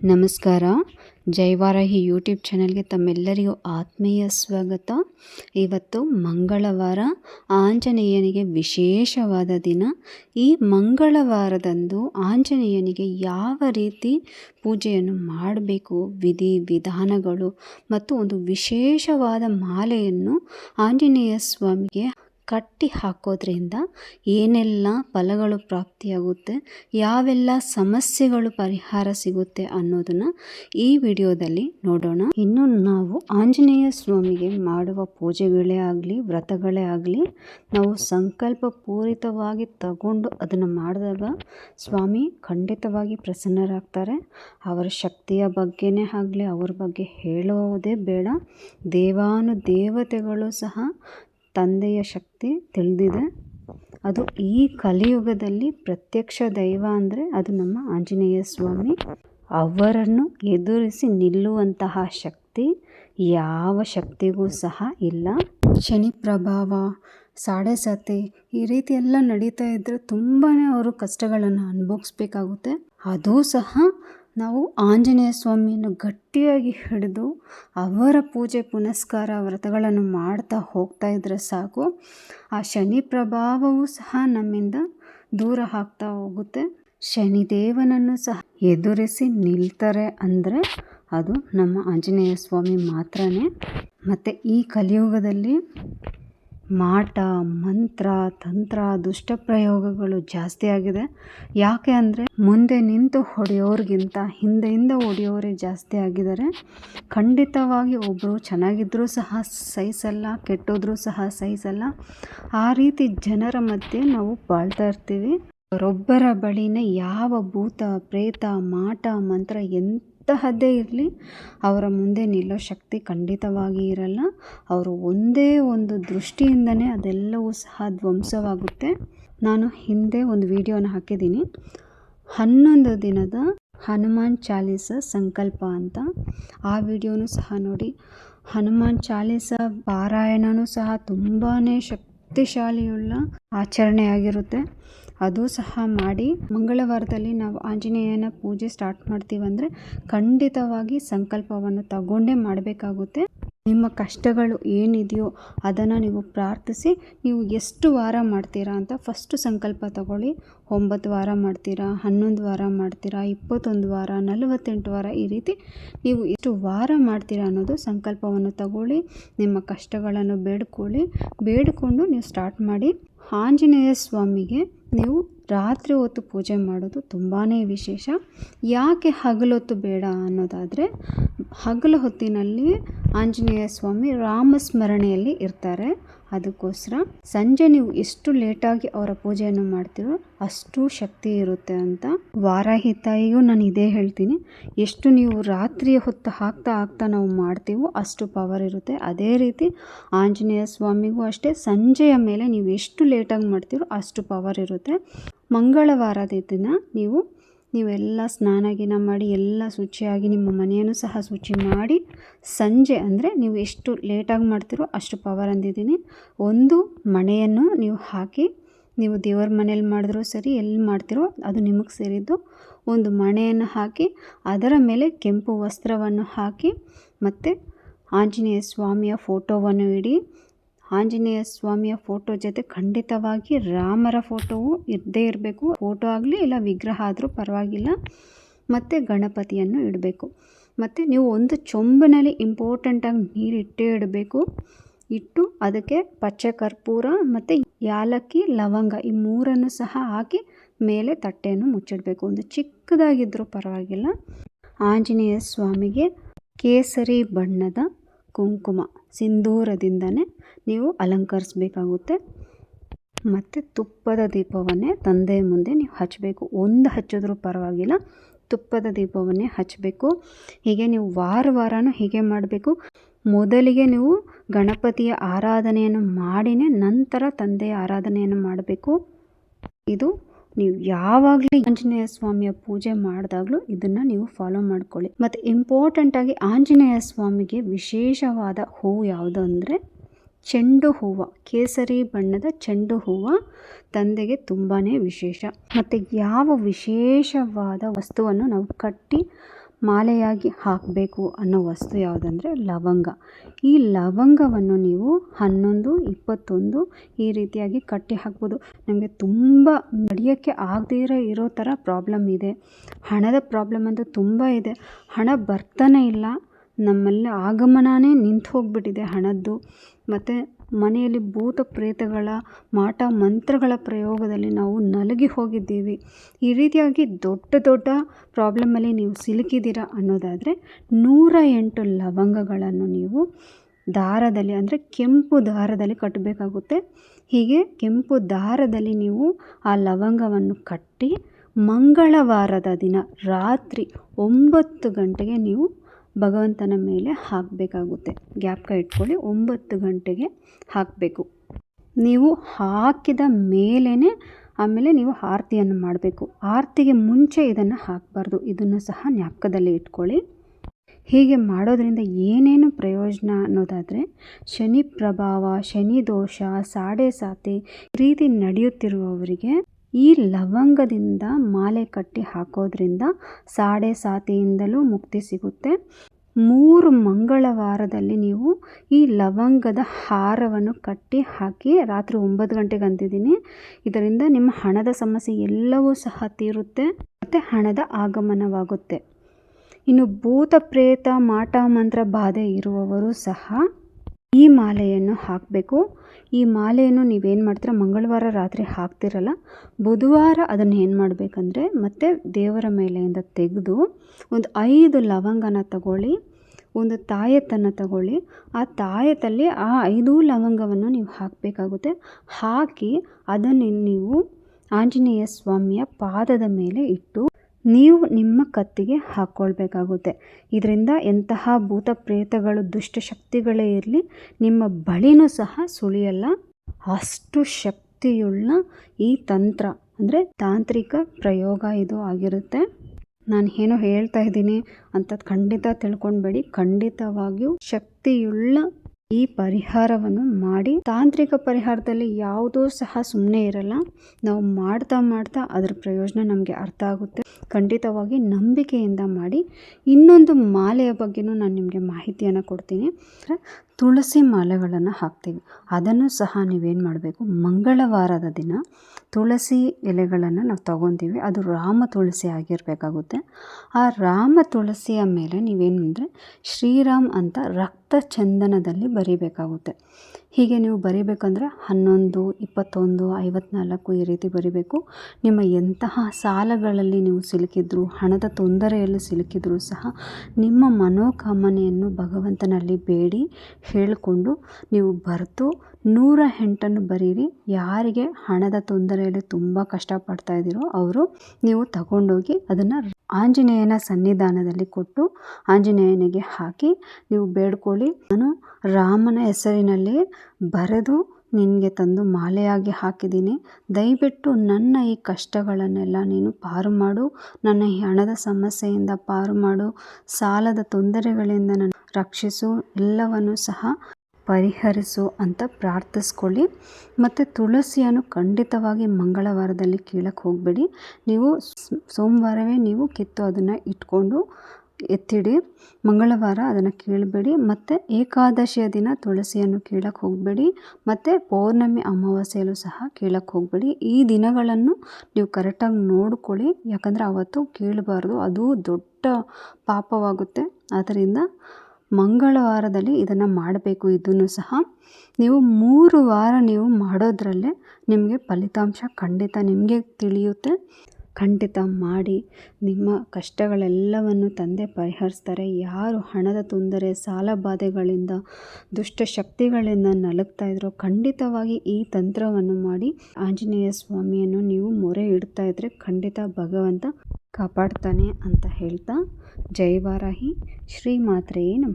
ನಮಸ್ಕಾರ. ಜೈವಾರಾಹಿ ಯೂಟ್ಯೂಬ್ ಚಾನಲ್ಗೆ ತಮ್ಮೆಲ್ಲರಿಗೂ ಆತ್ಮೀಯ ಸ್ವಾಗತ. ಇವತ್ತು ಮಂಗಳವಾರ, ಆಂಜನೇಯನಿಗೆ ವಿಶೇಷವಾದ ದಿನ. ಈ ಮಂಗಳವಾರದಂದು ಆಂಜನೇಯನಿಗೆ ಯಾವ ರೀತಿ ಪೂಜೆಯನ್ನು ಮಾಡಬೇಕು, ವಿಧಿ ವಿಧಾನಗಳು ಮತ್ತು ಒಂದು ವಿಶೇಷವಾದ ಮಾಲೆಯನ್ನು ಆಂಜನೇಯ ಸ್ವಾಮಿಗೆ ಕಟ್ಟಿ ಹಾಕೋದ್ರಿಂದ ಏನೆಲ್ಲ ಫಲಗಳು ಪ್ರಾಪ್ತಿಯಾಗುತ್ತೆ, ಯಾವೆಲ್ಲ ಸಮಸ್ಯೆಗಳು ಪರಿಹಾರ ಸಿಗುತ್ತೆ ಅನ್ನೋದನ್ನು ಈ ವಿಡಿಯೋದಲ್ಲಿ ನೋಡೋಣ. ಇನ್ನು ನಾವು ಆಂಜನೇಯ ಸ್ವಾಮಿಗೆ ಮಾಡುವ ಪೂಜೆಗಳೇ ಆಗಲಿ, ವ್ರತಗಳೇ ಆಗಲಿ, ನಾವು ಸಂಕಲ್ಪ ಪೂರಿತವಾಗಿ ತಗೊಂಡು ಅದನ್ನು ಮಾಡಿದಾಗ ಸ್ವಾಮಿ ಖಂಡಿತವಾಗಿ ಪ್ರಸನ್ನರಾಗ್ತಾರೆ. ಅವರ ಶಕ್ತಿಯ ಬಗ್ಗೆನೇ ಆಗಲಿ, ಅವ್ರ ಬಗ್ಗೆ ಹೇಳೋದೇ ಬೇಡ. ದೇವಾನು ದೇವತೆಗಳು ಸಹ ತಂದೆಯ ಶಕ್ತಿ ತಿಳಿದಿದೆ. ಅದು ಈ ಕಲಿಯುಗದಲ್ಲಿ ಪ್ರತ್ಯಕ್ಷ ದೈವ ಅಂದರೆ ಅದು ನಮ್ಮ ಆಂಜನೇಯ ಸ್ವಾಮಿ. ಅವರನ್ನು ಎದುರಿಸಿ ನಿಲ್ಲುವಂತಹ ಶಕ್ತಿ ಯಾವ ಶಕ್ತಿಗೂ ಸಹ ಇಲ್ಲ. ಶನಿ ಪ್ರಭಾವ, ಸಾಡೆ ಸತಿ ಈ ರೀತಿ ಎಲ್ಲ ನಡೀತಾ ಇದ್ದರೆ ತುಂಬಾ ಅವರು ಕಷ್ಟಗಳನ್ನು ಅನುಭವಿಸ್ಬೇಕಾಗುತ್ತೆ. ಅದು ಸಹ ನಾವು ಆಂಜನೇಯ ಸ್ವಾಮಿಯನ್ನು ಗಟ್ಟಿಯಾಗಿ ಹಿಡಿದು ಅವರ ಪೂಜೆ ಪುನಸ್ಕಾರ ವ್ರತಗಳನ್ನು ಮಾಡ್ತಾ ಹೋಗ್ತಾ ಇದ್ದರೆ ಸಾಕು. ಆ ಶನಿ ಪ್ರಭಾವವು ಸಹ ನಮ್ಮಿಂದ ದೂರ ಹಾಕ್ತಾ ಹೋಗುತ್ತೆ. ಶನಿದೇವನನ್ನು ಸಹ ಎದುರಿಸಿ ನಿಲ್ತಾರೆ ಅಂದರೆ ಅದು ನಮ್ಮ ಆಂಜನೇಯ ಸ್ವಾಮಿ ಮಾತ್ರನೇ. ಮತ್ತು ಈ ಕಲಿಯುಗದಲ್ಲಿ ಮಾಟ, ಮಂತ್ರ, ತಂತ್ರ, ದುಷ್ಟ ಪ್ರಯೋಗಗಳು ಜಾಸ್ತಿ ಆಗಿದೆ. ಯಾಕೆ ಅಂದರೆ ಮುಂದೆ ನಿಂತು ಹೊಡೆಯೋರಿಗಿಂತ ಹಿಂದೆಯಿಂದ ಹೊಡೆಯೋರೇ ಜಾಸ್ತಿ ಆಗಿದ್ದಾರೆ. ಖಂಡಿತವಾಗಿ ಒಬ್ಬರು ಚೆನ್ನಾಗಿದ್ದರೂ ಸಹ ಸಹಿಸಲ್ಲ ಕೆಟ್ಟೋದ್ರೂ ಸಹ ಸಹಿಸಲ್ಲ ಆ ರೀತಿ ಜನರ ಮಧ್ಯೆ ನಾವು ಬಾಳ್ತಾ ಇರ್ತೀವಿ. ಅವರೊಬ್ಬರ ಬಳಿನೇ ಯಾವ ಭೂತ, ಪ್ರೇತ, ಮಾಟ, ಮಂತ್ರ ಎಂತ ಎಂತಹದ್ದೇ ಇರಲಿ, ಅವರ ಮುಂದೆ ನಿಲ್ಲೋ ಶಕ್ತಿ ಖಂಡಿತವಾಗಿ ಇರಲ್ಲ. ಅವರು ಒಂದೇ ಒಂದು ದೃಷ್ಟಿಯಿಂದನೇ ಅದೆಲ್ಲವೂ ಸಹ ಧ್ವಂಸವಾಗುತ್ತೆ. ನಾನು ಹಿಂದೆ ಒಂದು ವಿಡಿಯೋನ ಹಾಕಿದ್ದೀನಿ. ಹನ್ನೊಂದು ದಿನದ ಹನುಮಾನ್ ಚಾಲೀಸ ಸಂಕಲ್ಪ ಅಂತ. ಆ ವಿಡಿಯೋನು ಸಹ ನೋಡಿ. ಹನುಮಾನ್ ಚಾಲೀಸ, ಪಾರಾಯಣನೂ ಸಹ ತುಂಬಾ ಶಕ್ತಿಶಾಲಿಯುಳ್ಳ ಆಚರಣೆ ಆಗಿರುತ್ತೆ ಅದು ಸಹ ಮಾಡಿ ಮಂಗಳವಾರದಲ್ಲಿ ನಾವು ಆಂಜನೇಯನ ಪೂಜೆ ಸ್ಟಾರ್ಟ್ ಮಾಡ್ತೀವಂದರೆ ಖಂಡಿತವಾಗಿ ಸಂಕಲ್ಪವನ್ನು ತಗೊಂಡೇ ಮಾಡಬೇಕಾಗುತ್ತೆ. ನಿಮ್ಮ ಕಷ್ಟಗಳು ಏನಿದೆಯೋ ಅದನ್ನು ನೀವು ಪ್ರಾರ್ಥಿಸಿ, ನೀವು ಎಷ್ಟು ವಾರ ಮಾಡ್ತೀರಾ ಅಂತ ಫಸ್ಟು ಸಂಕಲ್ಪ ತಗೊಳ್ಳಿ. ಒಂಬತ್ತು ವಾರ ಮಾಡ್ತೀರಾ, ಹನ್ನೊಂದು ವಾರ ಮಾಡ್ತೀರಾ, ಇಪ್ಪತ್ತೊಂದು ವಾರ, ನಲವತ್ತೆಂಟು ವಾರ ಈ ರೀತಿ ನೀವು ಎಷ್ಟು ವಾರ ಮಾಡ್ತೀರಾ ಅನ್ನೋದು ಸಂಕಲ್ಪವನ್ನು ತಗೊಳ್ಳಿ. ನಿಮ್ಮ ಕಷ್ಟಗಳನ್ನು ಬೇಡ್ಕೊಳ್ಳಿ. ಬೇಡಿಕೊಂಡು ನೀವು ಸ್ಟಾರ್ಟ್ ಮಾಡಿ. ಆಂಜನೇಯ ಸ್ವಾಮಿಗೆ ನೀವು ರಾತ್ರಿ ಹೊತ್ತು ಪೂಜೆ ಮಾಡೋದು ತುಂಬಾ ವಿಶೇಷ. ಯಾಕೆ ಹಗಲೊತ್ತು ಬೇಡ ಅನ್ನೋದಾದರೆ, ಹಗಲು ಹೊತ್ತಿನಲ್ಲಿ ಆಂಜನೇಯ ಸ್ವಾಮಿ ರಾಮಸ್ಮರಣೆಯಲ್ಲಿ ಇರ್ತಾರೆ. ಅದಕ್ಕೋಸ್ಕರ ಸಂಜೆ ನೀವು ಎಷ್ಟು ಲೇಟಾಗಿ ಅವರ ಪೂಜೆಯನ್ನು ಮಾಡ್ತೀರೋ ಅಷ್ಟು ಶಕ್ತಿ ಇರುತ್ತೆ ಅಂತ ವಾರಾಹಿ ತಾಯಿಗೂ ನಾನು ಇದೇ ಹೇಳ್ತೀನಿ. ಎಷ್ಟು ನೀವು ರಾತ್ರಿ ಹೊತ್ತು ಹಾಕ್ತಾ ಹಾಕ್ತಾ ನಾವು ಮಾಡ್ತೀವೋ ಅಷ್ಟು ಪವರ್ ಇರುತ್ತೆ. ಅದೇ ರೀತಿ ಆಂಜನೇಯ ಸ್ವಾಮಿಗೂ ಅಷ್ಟೇ, ಸಂಜೆಯ ಮೇಲೆ ನೀವು ಎಷ್ಟು ಲೇಟಾಗಿ ಮಾಡ್ತೀರೋ ಅಷ್ಟು ಪವರ್ ಇರುತ್ತೆ. ಮಂಗಳವಾರದ ದಿನ ನೀವು, ನೀವೆಲ್ಲ ಸ್ನಾನ ಗಿನ ಮಾಡಿ, ಎಲ್ಲ ಶುಚಿಯಾಗಿ ನಿಮ್ಮ ಮನೆಯನ್ನು ಸಹ ಶುಚಿ ಮಾಡಿ, ಸಂಜೆ ಅಂದರೆ ನೀವು ಎಷ್ಟು ಲೇಟಾಗಿ ಮಾಡ್ತೀರೋ ಅಷ್ಟು ಪವರ್ ಅಂದಿದ್ದೀನಿ. ಒಂದು, ಮಣೆಯನ್ನು ನೀವು ಹಾಕಿ, ನೀವು ದೇವರ ಮನೇಲಿ ಮಾಡಿದ್ರೂ ಸರಿ, ಎಲ್ಲಿ ಮಾಡ್ತೀರೋ ಅದು ನಿಮಗೆ ಸೇರಿದ್ದು. ಒಂದು ಮಣೆಯನ್ನು ಹಾಕಿ, ಅದರ ಮೇಲೆ ಕೆಂಪು ವಸ್ತ್ರವನ್ನು ಹಾಕಿ, ಮತ್ತು ಆಂಜನೇಯ ಸ್ವಾಮಿಯ ಫೋಟೋವನ್ನು ಇಡಿ ಆಂಜನೇಯ ಸ್ವಾಮಿಯ ಫೋಟೋ ಜೊತೆ ಖಂಡಿತವಾಗಿ ರಾಮರ ಫೋಟೋವು ಇದ್ದೇ ಇರಬೇಕು. ಫೋಟೋ ಆಗಲಿ ಇಲ್ಲ ವಿಗ್ರಹ ಆದರೂ ಪರವಾಗಿಲ್ಲ. ಮತ್ತು ಗಣಪತಿಯನ್ನು ಇಡಬೇಕು. ಮತ್ತು ನೀವು ಒಂದು ಚೊಂಬಿನಲ್ಲಿ ಇಂಪಾರ್ಟೆಂಟಾಗಿ ನೀರು ಇಟ್ಟೇ ಇಡಬೇಕು. ಇಟ್ಟು ಅದಕ್ಕೆ ಪಚ್ಚೆ ಕರ್ಪೂರ ಮತ್ತು ಯಾಲಕ್ಕಿ, ಲವಂಗ ಈ ಮೂರನ್ನು ಸಹ ಹಾಕಿ ಮೇಲೆ ತಟ್ಟೆಯನ್ನು ಮುಚ್ಚಿಡಬೇಕು. ಒಂದು ಚಿಕ್ಕದಾಗಿದ್ದರೂ ಪರವಾಗಿಲ್ಲ. ಆಂಜನೇಯ ಸ್ವಾಮಿಗೆ ಕೇಸರಿ ಬಣ್ಣದ ಕುಂಕುಮ. ಸಿಂಧೂರದಿಂದನೇ ನೀವು ಅಲಂಕರಿಸಬೇಕಾಗುತ್ತೆ. ಮತ್ತು ತುಪ್ಪದ ದೀಪವನ್ನೇ ತಂದೆ ಮುಂದೆ ನೀವು ಹಚ್ಚಬೇಕು. ಒಂದು ಹಚ್ಚಿದ್ರೂ ಪರವಾಗಿಲ್ಲ. ತುಪ್ಪದ ದೀಪವನ್ನೇ ಹಚ್ಚಬೇಕು. ಹೀಗೆ ನೀವು ವಾರ ವಾರನೂ ಹೀಗೆ ಮಾಡಬೇಕು. ಮೊದಲಿಗೆ ನೀವು ಗಣಪತಿಯ ಆರಾಧನೆಯನ್ನು ಮಾಡಿನೇ ನಂತರ ತಂದೆಯ ಆರಾಧನೆಯನ್ನು ಮಾಡಬೇಕು. ಇದು ನೀವು ಯಾವಾಗಲೂ ಆಂಜನೇಯ ಸ್ವಾಮಿಯ ಪೂಜೆ ಮಾಡಿದಾಗಲೂ ಇದನ್ನು ನೀವು ಫಾಲೋ ಮಾಡ್ಕೊಳ್ಳಿ. ಮತ್ತು ಇಂಪಾರ್ಟೆಂಟಾಗಿ ಆಂಜನೇಯ ಸ್ವಾಮಿಗೆ ವಿಶೇಷವಾದ ಹೂವು ಯಾವುದು ಅಂದರೆ ಚೆಂಡು ಹೂವು, ಕೇಸರಿ ಬಣ್ಣದ ಚೆಂಡು ಹೂವು ತಂದೆಗೆ ತುಂಬಾ ವಿಶೇಷ. ಮತ್ತು ಯಾವ ವಿಶೇಷವಾದ ವಸ್ತುವನ್ನು ನಾವು ಕಟ್ಟಿ ಮಾಲೆಯಾಗಿ ಹಾಕಬೇಕು ಅನ್ನೋ ವಸ್ತು ಯಾವುದಂದ್ರೆ ಲವಂಗ. ಈ ಲವಂಗವನ್ನು ನೀವು ಹನ್ನೊಂದು, ಇಪ್ಪತ್ತೊಂದು ಈ ರೀತಿಯಾಗಿ ಕಟ್ಟಿ ಹಾಕ್ಬೋದು. ನಮಗೆ ತುಂಬ ನಡೆಯೋಕ್ಕೆ ಆಗದೇ ಇರೋ ಇರೋ ಥರ ಪ್ರಾಬ್ಲಮ್ ಇದೆ. ಹಣದ ಪ್ರಾಬ್ಲಮ್ ಅಂತೂ ತುಂಬ ಇದೆ. ಹಣ ಬರ್ತಾನೆ ಇಲ್ಲ. ನಮ್ಮಲ್ಲಿ ಆಗಮನವೇ ನಿಂತು ಹೋಗಿಬಿಟ್ಟಿದೆ ಹಣದ್ದು. ಮತ್ತು ಮನೆಯಲ್ಲಿ ಭೂತ ಪ್ರೇತಗಳ ಮಾಟ ಮಂತ್ರಗಳ ಪ್ರಯೋಗದಲ್ಲಿ ನಾವು ನಲುಗಿ ಹೋಗಿದ್ದೀವಿ. ಈ ರೀತಿಯಾಗಿ ದೊಡ್ಡ ದೊಡ್ಡ ಪ್ರಾಬ್ಲಮಲ್ಲಿ ನೀವು ಸಿಲುಕಿದ್ದೀರ ಅನ್ನೋದಾದರೆ ನೂರ ಎಂಟು ಲವಂಗಗಳನ್ನು ನೀವು ದಾರದಲ್ಲಿ ಅಂದರೆ ಕೆಂಪು ದಾರದಲ್ಲಿ ಕಟ್ಟಬೇಕಾಗುತ್ತೆ. ಹೀಗೆ ಕೆಂಪು ದಾರದಲ್ಲಿ ನೀವು ಆ ಲವಂಗವನ್ನು ಕಟ್ಟಿ ಮಂಗಳವಾರದ ದಿನ ರಾತ್ರಿ ಒಂಬತ್ತು ಗಂಟೆಗೆ ನೀವು ಭಗವಂತನ ಮೇಲೆ ಹಾಕಬೇಕಾಗುತ್ತೆ. ಗ್ಯಾಪ್ಕ ಇಟ್ಕೊಳ್ಳಿ, ಒಂಬತ್ತು ಗಂಟೆಗೆ ಹಾಕಬೇಕು. ನೀವು ಹಾಕಿದ ಮೇಲೇ ಆಮೇಲೆ ನೀವು ಆರತಿಯನ್ನು ಮಾಡಬೇಕು. ಆರತಿಗೆ ಮುಂಚೆ ಇದನ್ನು ಹಾಕಬಾರ್ದು. ಇದನ್ನು ಸಹ ಜ್ಞಾಪಕದಲ್ಲಿ ಇಟ್ಕೊಳ್ಳಿ. ಹೀಗೆ ಮಾಡೋದರಿಂದ ಏನೇನು ಪ್ರಯೋಜನ ಅನ್ನೋದಾದರೆ, ಶನಿ ಪ್ರಭಾವ, ಶನಿ ದೋಷ, ಸಾಡೆ ಸಾತಿ ರೀತಿ ನಡೆಯುತ್ತಿರುವವರಿಗೆ ಈ ಲವಂಗದಿಂದ ಮಾಲೆ ಕಟ್ಟಿ ಹಾಕೋದ್ರಿಂದ ಸಾಡೆ ಸಾತಿಯಿಂದಲೂ ಮುಕ್ತಿ ಸಿಗುತ್ತೆ. ಮೂರು ಮಂಗಳವಾರದಲ್ಲಿ ನೀವು ಈ ಲವಂಗದ ಹಾರವನ್ನು ಕಟ್ಟಿ ಹಾಕಿ ರಾತ್ರಿ ಒಂಬತ್ತು ಗಂಟೆಗೆ ಅಂತಿದ್ದೀನಿ. ಇದರಿಂದ ನಿಮ್ಮ ಹಣದ ಸಮಸ್ಯೆ ಎಲ್ಲವೂ ಸಹ ತೀರುತ್ತೆ ಮತ್ತು ಹಣದ ಆಗಮನವಾಗುತ್ತೆ. ಇನ್ನು ಭೂತ ಪ್ರೇತ, ಮಾಟ, ಮಂತ್ರ ಬಾಧೆ ಇರುವವರು ಸಹ ಈ ಮಾಲೆಯನ್ನು ಹಾಕಬೇಕು. ಈ ಮಾಲೆಯನ್ನು ನೀವೇನು ಮಾಡ್ತೀರ, ಮಂಗಳವಾರ ರಾತ್ರಿ ಹಾಕ್ತಿರಲ್ಲ, ಬುಧವಾರ ಅದನ್ನು ಏನು ಮಾಡಬೇಕಂದ್ರೆ ಮತ್ತೆ ದೇವರ ಮೇಲೆಯಿಂದ ತೆಗೆದು ಒಂದು ಐದು ಲವಂಗನ ತಗೊಳ್ಳಿ, ಒಂದು ತಾಯತ್ತನ್ನು ತಗೊಳ್ಳಿ. ಆ ತಾಯತ್ತಲ್ಲಿ ಆ ಐದು ಲವಂಗವನ್ನು ನೀವು ಹಾಕಬೇಕಾಗುತ್ತೆ. ಹಾಕಿ ಅದನ್ನು ನೀವು ಆಂಜನೇಯ ಸ್ವಾಮಿಯ ಪಾದದ ಮೇಲೆ ಇಟ್ಟು ನೀವು ನಿಮ್ಮ ಕತ್ತಿಗೆ ಹಾಕ್ಕೊಳ್ಬೇಕಾಗುತ್ತೆ ಇದರಿಂದ ಎಂತಹ ಭೂತ ಪ್ರೇತಗಳು ದುಷ್ಟಶಕ್ತಿಗಳೇ ಇರಲಿ, ನಿಮ್ಮ ಬಳಿನೂ ಸಹ ಸುಳಿಯಲ್ಲ. ಅಷ್ಟು ಶಕ್ತಿಯುಳ್ಳ ಈ ತಂತ್ರ, ಅಂದರೆ ತಾಂತ್ರಿಕ ಪ್ರಯೋಗ ಇದು ಆಗಿರುತ್ತೆ. ನಾನು ಏನೋ ಹೇಳ್ತಾ ಇದ್ದೀನಿ ಅಂತ ಖಂಡಿತ ತಿಳ್ಕೊಂಡ್ಬೇಡಿ. ಖಂಡಿತವಾಗಿಯೂ ಶಕ್ತಿಯುಳ್ಳ ಈ ಪರಿಹಾರವನ್ನು ಮಾಡಿ ತಾಂತ್ರಿಕ ಪರಿಹಾರದಲ್ಲಿ ಯಾವುದೂ ಸಹ ಸುಮ್ಮನೆ ಇರಲ್ಲ. ನಾವು ಮಾಡ್ತಾ ಮಾಡ್ತಾ ಅದರ ಪ್ರಯೋಜನ ನಮಗೆ ಅರ್ಥ ಆಗುತ್ತೆ. ಖಂಡಿತವಾಗಿ ನಂಬಿಕೆಯಿಂದ ಮಾಡಿ. ಇನ್ನೊಂದು ಮಾಲೆಯ ಬಗ್ಗೆಯೂ ನಾನು ನಿಮಗೆ ಮಾಹಿತಿಯನ್ನು ಕೊಡ್ತೀನಿ. ತುಳಸಿ ಮಾಲೆಗಳನ್ನು ಹಾಕ್ತೀವಿ. ಅದನ್ನು ಸಹ ನೀವೇನು ಮಾಡಬೇಕು? ಮಂಗಳವಾರದ ದಿನ ತುಳಸಿ ಎಲೆಗಳನ್ನು ನಾವು ತಗೊತೀವಿ ಅದು ರಾಮ ತುಳಸಿ ಆಗಿರಬೇಕಾಗುತ್ತೆ. ಆ ರಾಮ ತುಳಸಿಯ ಮೇಲೆ ನೀವೇನು ಅಂದರೆ ಶ್ರೀರಾಮ್ ಅಂತ ರಕ್ತ ಚಂದನದಲ್ಲಿ ಬರೀಬೇಕಾಗುತ್ತೆ. ಹೀಗೆ ನೀವು ಬರಿಬೇಕಂದ್ರೆ ಹನ್ನೊಂದು, ಇಪ್ಪತ್ತೊಂದು, ಐವತ್ನಾಲ್ಕು ಈ ರೀತಿ ಬರಿಬೇಕು. ನಿಮ್ಮ ಎಂತಹ ಸಾಲಗಳಲ್ಲಿ ನೀವು ಸಿಲುಕಿದ್ರು, ಹಣದ ತೊಂದರೆಯಲ್ಲಿ ಸಿಲುಕಿದ್ರು ಸಹ ನಿಮ್ಮ ಮನೋಕಾಮನೆಯನ್ನು ಭಗವಂತನಲ್ಲಿ ಬೇಡಿ, ಹೇಳಿಕೊಂಡು ನೀವು ಬರೆದು ನೂರ ಎಂಟನ್ನು ಬರೀರಿ. ಯಾರಿಗೆ ಹಣದ ತೊಂದರೆಯಲ್ಲಿ ತುಂಬ ಕಷ್ಟಪಡ್ತಾ ಇದ್ದೀರೋ ಅವರು ನೀವು ತಗೊಂಡೋಗಿ ಅದನ್ನು ಆಂಜನೇಯನ ಸನ್ನಿಧಾನದಲ್ಲಿ ಕೊಟ್ಟು ಆಂಜನೇಯನಿಗೆ ಹಾಕಿ, ನೀವು ಬೇಡ್ಕೊಳ್ಳಿ, ನಾನು ರಾಮನ ಹೆಸರಿನಲ್ಲಿ ಬರೆದು ನಿನಗೆ ತಂದು ಮಾಲೆಯಾಗಿ ಹಾಕಿದ್ದೀನಿ. ದಯವಿಟ್ಟು ನನ್ನ ಈ ಕಷ್ಟಗಳನ್ನೆಲ್ಲ ನೀನು ಪಾರು ಮಾಡು. ನನ್ನ ಈ ಹಣದ ಸಮಸ್ಯೆಯಿಂದ ಪಾರು ಮಾಡು. ಸಾಲದ ತೊಂದರೆಗಳಿಂದ ನನ್ನ ರಕ್ಷಿಸು. ಎಲ್ಲವನ್ನು ಸಹ ಪರಿಹರಿಸು ಅಂತ ಪ್ರಾರ್ಥಿಸ್ಕೊಳ್ಳಿ. ಮತ್ತು ತುಳಸಿಯನ್ನು ಖಂಡಿತವಾಗಿ ಮಂಗಳವಾರದಲ್ಲಿ ಕೀಳಕ್ಕೆ ಹೋಗಬೇಡಿ. ನೀವು ಸೋಮವಾರವೇ ನೀವು ಕಿತ್ತು ಅದನ್ನು ಇಟ್ಕೊಂಡು ಎತ್ತಿಡಿ. ಮಂಗಳವಾರ ಅದನ್ನು ಕೀಳಬೇಡಿ. ಮತ್ತು ಏಕಾದಶಿಯ ದಿನ ತುಳಸಿಯನ್ನು ಕೀಳಕ್ಕೆ ಹೋಗಬೇಡಿ. ಮತ್ತು ಪೌರ್ಣಮಿ ಅಮಾವಾಸ್ಯೆಯಲ್ಲೂ ಸಹ ಕೀಳಕ್ಕೆ ಹೋಗಬೇಡಿ. ಈ ದಿನಗಳನ್ನು ನೀವು ಕರೆಕ್ಟಾಗಿ ನೋಡ್ಕೊಳ್ಳಿ. ಯಾಕಂದರೆ ಅವತ್ತು ಕೀಳಬಾರ್ದು. ಅದು ದೊಡ್ಡ ಪಾಪವಾಗುತ್ತೆ. ಆದ್ದರಿಂದ ಮಂಗಳವಾರದಲ್ಲಿ ಇದನ್ನು ಮಾಡಬೇಕು. ಇದನ್ನು ಸಹ ನೀವು ಮೂರು ವಾರ ನೀವು ಮಾಡೋದ್ರಲ್ಲೇ ನಿಮಗೆ ಫಲಿತಾಂಶ ಖಂಡಿತ ನಿಮಗೆ ತಿಳಿಯುತ್ತೆ. ಖಂಡಿತ ಮಾಡಿ ನಿಮ್ಮ ಕಷ್ಟಗಳೆಲ್ಲವನ್ನು ತಂದೆ ಪರಿಹರಿಸ್ತಾರೆ. ಯಾರು ಹಣದ ತೊಂದರೆ, ಸಾಲ ಬಾಧೆಗಳಿಂದ, ದುಷ್ಟ ಶಕ್ತಿಗಳಿಂದ ನಲುಗ್ತಾ ಇದ್ರೋ ಖಂಡಿತವಾಗಿ ಈ ತಂತ್ರವನ್ನು ಮಾಡಿ ಆಂಜನೇಯ ಸ್ವಾಮಿಯನ್ನು ನೀವು ಮೊರೆ ಇಡ್ತಾ ಇದ್ದರೆ ಖಂಡಿತ ಭಗವಂತ ಕಾಪಾಡ್ತಾನೆ ಅಂತ ಹೇಳ್ತಾ జై వారాహి. శ్రీమాత్రే నమ.